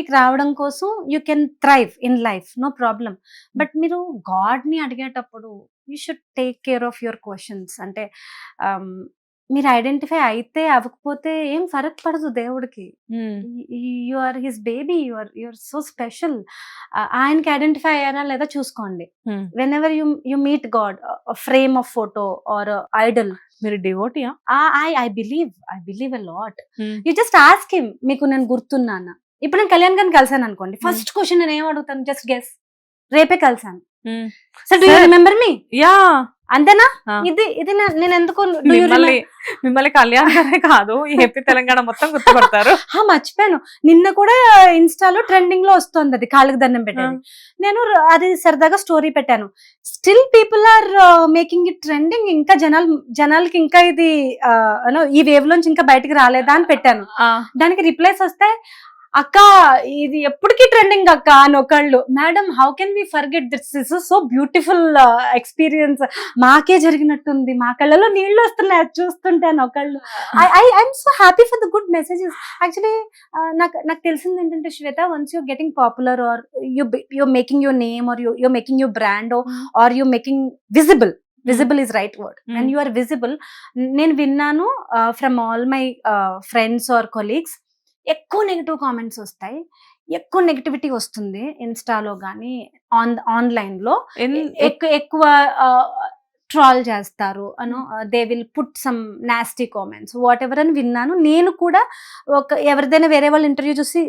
మీకు రావడం కోసం you can thrive in life no problem but మీరు గాడ్ని అడిగేటప్పుడు you should take care of your questions అంటే um, మీరు ఐడెంటిఫై అయితే అవ్వకపోతే ఏం ఫరక్ పడదు దేవుడికి. You are his baby you are you are so special ఆయనకి ఐడెంటిఫై అయ్యారా లేదా చూసుకోండి. Whenever you you meet God frame of photo or idol మీరు devotee I I believe I believe a lot you just ask him మీకు నేను గుర్తున్నానా? ఇప్పుడు నేను కళ్యాణ్ గారిని కలిసాను అనుకోండి ఫస్ట్ క్వశ్చన్ నేను ఏం అడుగుతాను? జస్ట్ గెస్ రేపే కలిసాను so do you Sir. Remember me yeah అంతేనా? Ah. ఇది ఇది నేను ఎందుకు మిమ్మల్ని మిమ్మల్ని కళ్యాణ్ గారే కాదు ఏపీ తెలంగాణ మొత్తం గుర్తుపడతారు. మర్చిపోయాను. నిన్న కూడా ఇన్స్టాలో ట్రెండింగ్లో వస్తుంది అది కాళ్ళకి దండం పెట్టాను నేను ర- అది సరదాగా స్టోరీ పెట్టాను. Still people are making it trending ఇంకా జనాలు జనాలకి ఇంకా ఇది ano, ఈ వేవ్ లోంచి ఇంకా బయటికి రాలేదా అని పెట్టాను. దానికి రిప్లైస్ వస్తే అక్క ఇది ఎప్పటికీ ట్రెండింగ్ అక్క అని ఒకళ్ళు. Madam how can we forget this is so beautiful experience మాకే జరిగినట్టుంది. మా కళ్ళలో నీళ్ళు వస్తున్నాయి అది చూస్తుంటే అని ఒకళ్ళు. I I I'm so happy for the good messages actually నాకు నాకు తెలిసింది ఏంటంటే Shweta once you getting popular are you you making your name are you you making your brand are you making visible visible is right word and. You are visible నేను విన్నాను from all my friends or colleagues ఎక్కువ negative comments వస్తాయి. ఎక్కువ negativity వస్తుంది ఇన్స్టాలో కానీ on ఆన్లైన్లో. ఎక్కువ ఎక్కువ ట్రాల్ చేస్తారు. And they will put some nasty comments whatever అని విన్నాను నేను కూడా ఒక ఎవరిదైనా వేరే వాళ్ళు ఇంటర్వ్యూ చూసి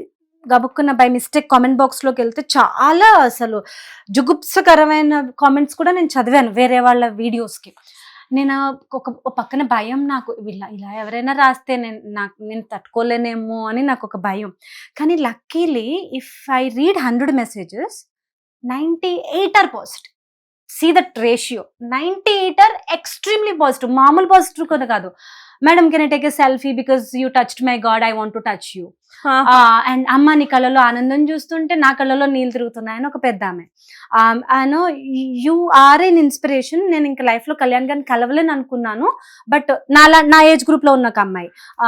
గబుక్కున్న బై మిస్టేక్ కామెంట్ బాక్స్లోకి వెళ్తే చాలా అసలు జుగుప్సకరమైన కామెంట్స్ కూడా నేను చదివాను వేరే వాళ్ళ వీడియోస్కి. నేను ఒక పక్కన భయం నాకు. ఇలా ఇలా ఎవరైనా రాస్తే నేను నాకు నేను తట్టుకోలేనేమో అని నాకు ఒక భయం. కానీ luckily if I read hundred messages ninety eight are positive see that ratio ninety eight are extremely positive మామూలు పాజిటివ్ కూడా కాదు. Madam can I take a selfie because you touched my God I want to touch you and అమ్మ నీ కళ్ళలో ఆనందం చూస్తుంటే నా కళ్ళలో నీళ్ళు తిరుగుతున్నాయని ఒక పెద్ద ఆమె. ఆనో యు ఆర్ ఎన్ ఇన్స్పిరేషన్ నేను ఇంకా లైఫ్లో కళ్యాణ్ గారిని కలవలేను అనుకున్నాను. బట్ నా నా ఏజ్ గ్రూప్లో ఉన్న ఒక అమ్మాయి. ఆ,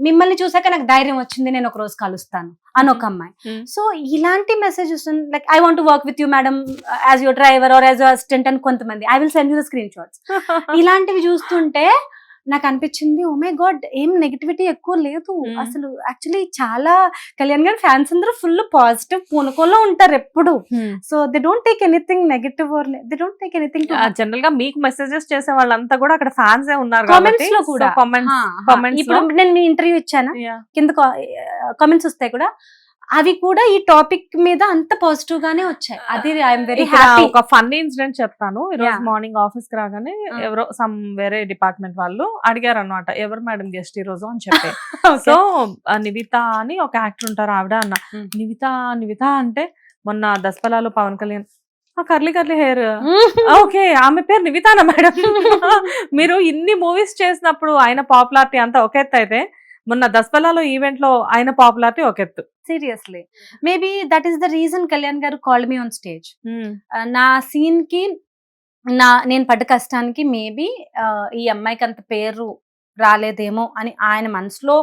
మిమ్మల్ని చూసాక నాకు ధైర్యం వచ్చింది నేను ఒక రోజు కలుస్తాను అని ఒక అమ్మాయి. Hmm. సో ఇలాంటి messages like I want work with you madam as your driver or as assistant అని కొంతమంది. I will send you the screenshots ఇలాంటివి చూస్తుంటే నాకు అనిపించింది ఓ మై గాడ్ ఏం నెగిటివిటీ ఎక్కువ లేదు. అసలు యాక్చువల్లీ చాలా కళ్యాణ్ గారి ఫ్యాన్స్ అందరూ ఫుల్ పాజిటివ్ పూనకోలో ఉంటారు ఎప్పుడు. So they don't take anything negative or they don't take anything జనరల్గా మీకు మెసేజెస్ చేసే వాళ్ళంతా కూడా అక్కడ ఫ్యాన్స్ ఏ ఉన్నారు కామెంట్స్లో కూడా. కామెంట్స్ ఇప్పుడు? నేను మీ ఇంటర్వ్యూ ఇచ్చానా? కింద కామెంట్స్ వస్తాయి కూడా. అవి కూడా ఈ టాపిక్ మీద అంత పాజిటివ్ గానే వచ్చాయి. అది ఐఎమ్ వెరీ హ్యాపీ ఒక ఫన్నీ ఇన్సిడెంట్ చెప్తాను. ఈ రోజు. మార్నింగ్ ఆఫీస్కి రాగానే Ah. ఎవరో సమ్ వేరే డిపార్ట్మెంట్ వాళ్ళు అడిగారు అనమాట ఎవరు మేడం గెస్ట్ ఈ రోజు? అని చెప్పి. సో ఆ నివిత అని ఒక యాక్టర్ ఉంటారు ఆవిడ అన్న. Hmm. నివిత నివిత అంటే మొన్న దసపలాలో పవన్ కళ్యాణ్ ఆ కర్లీ కర్లీ హెయిర్. ఓకే ఆమె పేరు నివితానా మేడం మీరు ఇన్ని మూవీస్ చేసినప్పుడు ఆయన పాపులారిటీ అంతా ఒక ఎత్తు అయితే మొన్న దసపలాలో ఈవెంట్లో ఆయన పాపులారిటీ ఒక ఎత్తు. Seriously. Maybe that is the reason Kalyan garu called me on stage. నా సీన్కి నా నేను పడ్డ కష్టానికి మేబీ ఈ అమ్మాయికి అంత పేరు రాలేదేమో అని ఆయన మనసులో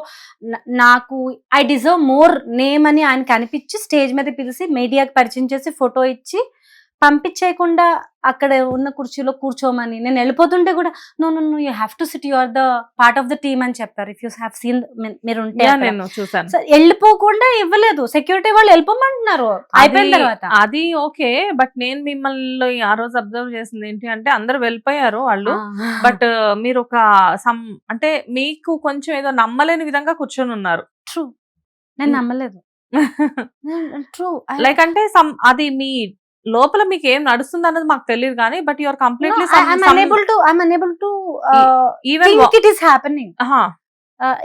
నాకు ఐ డిజర్వ్ మోర్ నేమ్ అని ఆయనకి అనిపించి స్టేజ్ మీద పిలిచి మీడియాకి పరిచయం చేసి ఫోటో ఇచ్చి పంపించేయకుండా అక్కడ ఉన్న కుర్చీలో కూర్చోమని. నేను వెళ్ళిపోతుంటే కూడా no no no you have to sit you are the part of the team అని చెప్తారు ఇఫ్ యూ హ్యావ్ సీన్ మీరు ఉంటే. నేను చూసాను వెళ్ళిపోకుండా ఇవ్వలేదు. సెక్యూరిటీ వాళ్ళు వెళ్ళిపోమంటున్నారు. అయిపోయిన అది- తర్వాత. అది ఓకే బట్ నేను మిమ్మల్ని ఆ రోజు అబ్జర్వ్ చేసింది ఏంటి అంటే అందరు వెళ్ళిపోయారు వాళ్ళు. బట్ మీరు ఒక సమ్ అంటే మీకు కొంచెం ఏదో నమ్మలేని విధంగా కూర్చొని ఉన్నారు. ట్రూ నేను నమ్మలేదు. ట్రూ లైక్ అంటే సమ్ అది మీ లోపల మీకు ఏం నడుస్తుంది అన్నది మాకు తెలియదు కానీ but your completely unable to I'm unable to even it is happening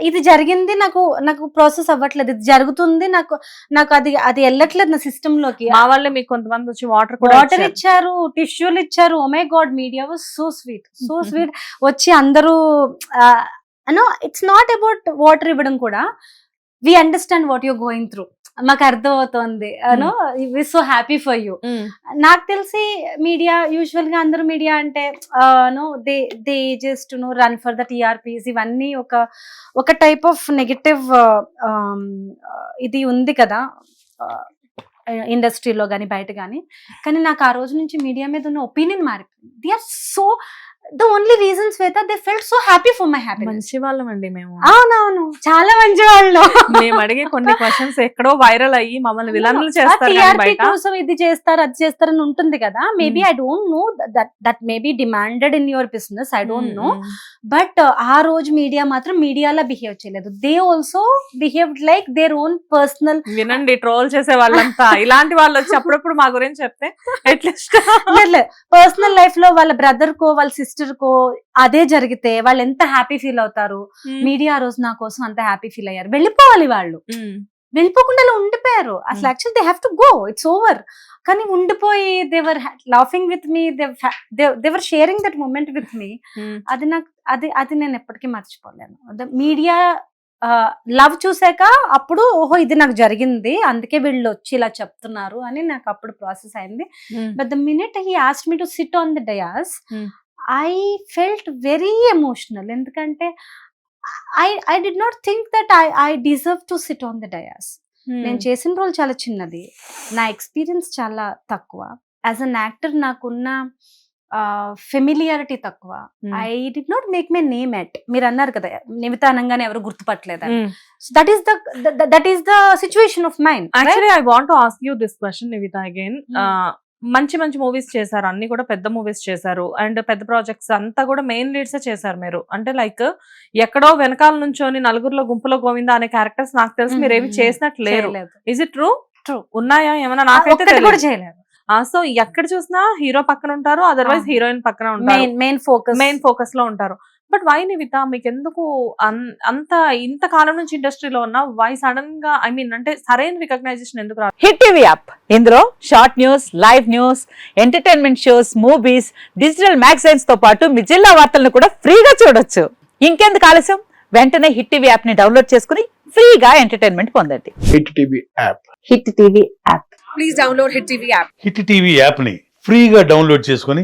ఇది జరిగింది నాకు నాకు ప్రాసెస్ అవ్వట్లేదు. ఇది జరుగుతుంది నాకు నాకు అది అది వెళ్ళట్లేదు నా సిస్టమ్లోకి మా వాళ్ళే మీకు కొంతమంది వచ్చి వాటర్ వాటర్ ఇచ్చారు. టిష్యూలు ఇచ్చారు. ఓ my God media was so sweet so sweet వచ్చి అందరూ no it's not about water ఇవ్వడం కూడా. We understand what you're going through మాకు అర్థం అవుతోంది no we so happy for you నాకు తెలిసి మీడియా యూజువల్గా అందరూ మీడియా అంటే no they they just no run for the TRPs ఇవన్నీ ఒక ఒక టైప్ ఆఫ్ నెగటివ్ ఇది ఉంది కదా ఇండస్ట్రీలో కానీ బయట కానీ కానీ నాకు ఆ రోజు నుంచి మీడియా మీద ఉన్న ఒపీనియన్ మారిపోయింది. They are so the only reasons Shweta they felt so happy for my happy మంచి వాళ్ళం అండి మేము. అవునవును. చాలా మంచి వాళ్ళు మేము అడిగే కొన్ని క్వశ్చన్స్ ఎక్కడో వైరల్ అయ్యి మమ్మల్ని విలన్లు చేస్తారు కోసం ఇది చేస్తారు అది చేస్తారు అని ఉంటుంది కదా. Maybe. I don't know that that maybe demanded in your business I don't know. But ఆ రోజు మీడియా మాత్రం మీడియాలా బిహేవ్ చేయలేదు. They also behave like their own personal వినండి ట్రోల్ చేసే వాళ్ళంతా. ఇలాంటి వాళ్ళు వచ్చి అప్పుడప్పుడు మా గురించి చెప్తే అట్లీస్ట్ పర్సనల్ లైఫ్లో వాళ్ళ బ్రదర్ కో వాళ్ళ సిస్టర్ కో అదే జరిగితే వాళ్ళు ఎంత హ్యాపీ ఫీల్ అవుతారు? మీడియా రోజు నా కోసం అంత హ్యాపీ ఫీల్ అయ్యారు. వెళ్ళిపోవాలి వాళ్ళు. వెళ్ళిపోకుండా ఉండిపోయారు. అసలు. Actual they have to go it's over కానీ ఉండిపోయి they were laughing with me they were sharing that moment with me అది నాకు అది అది నేను ఎప్పటికీ మర్చిపోలేను. మీడియా లవ్ చూసాక అప్పుడు ఓహో ఇది నాకు జరిగింది. అందుకే వీళ్ళు వచ్చి ఇలా చెప్తున్నారు అని నాకు అప్పుడు ప్రాసెస్ అయింది. But the minute he asked me to sit on the dais. I felt very emotional ఎందుకంటే I I did not think that I I deserve to sit on the dais నేను చేసిన రోల్ చాలా చిన్నది. నా experience చాలా తక్కువ. As an actor నాకున్న familiarity తక్కువ. I did not make my name at మీరు అన్నారు కదా నిమిత అనగానే ఎవరు గుర్తుపట్టలేదు that is that is the situation of mind actually I want ask you this question Nivitha again. మంచి మంచి మూవీస్ చేశారు. అన్ని కూడా పెద్ద మూవీస్ చేశారు. అండ్ పెద్ద ప్రాజెక్ట్స్ అంతా కూడా మెయిన్ లీడ్స్ చేశారు మీరు. అంటే లైక్ ఎక్కడో వెనకాల నుంచోని నలుగురిలో గుంపులో గోవింద అనే క్యారెక్టర్స్ నాకు తెలిసి మీరు ఏమి. చేసినట్టు లేరు. Is it true True. ఉన్నాయా? ఏమైనా నాకైతే. చేయలేదు. ఆ సో ఎక్కడ చూసినా హీరో పక్కన ఉంటారు. అదర్వైజ్. హీరోయిన్ పక్కన ఉంటారు. మెయిన్ ఫోకస్ మెయిన్ ఫోకస్లో ఉంటారు. బట్ వై నివిత మీకు ఎందుకు అంత ఇంత కాలం నుంచి ఇండస్ట్రీలో ఉన్న వై సడన్గా ఐ మీన్ అంటే సరైన రికగ్నైజేషన్ ఎందుకు రాదు హిట్ టీవీ యాప్ ఇందులో short news live news entertainment shows movies digital మ్యాగజైన్స్తో పాటు మీ జిల్లా వార్తలను కూడా ఫ్రీగా చూడొచ్చు. ఇంకెందుకు ఆలస్యం? వెంటనే హిట్ టీవీ యాప్ని డౌన్లోడ్ చేసుకుని ఫ్రీగా ఎంటర్టైన్మెంట్ పొందండి. Hit TV app Hit TV app Hit TV యాప్ని ఫ్రీగా డౌన్లోడ్ చేసుకొని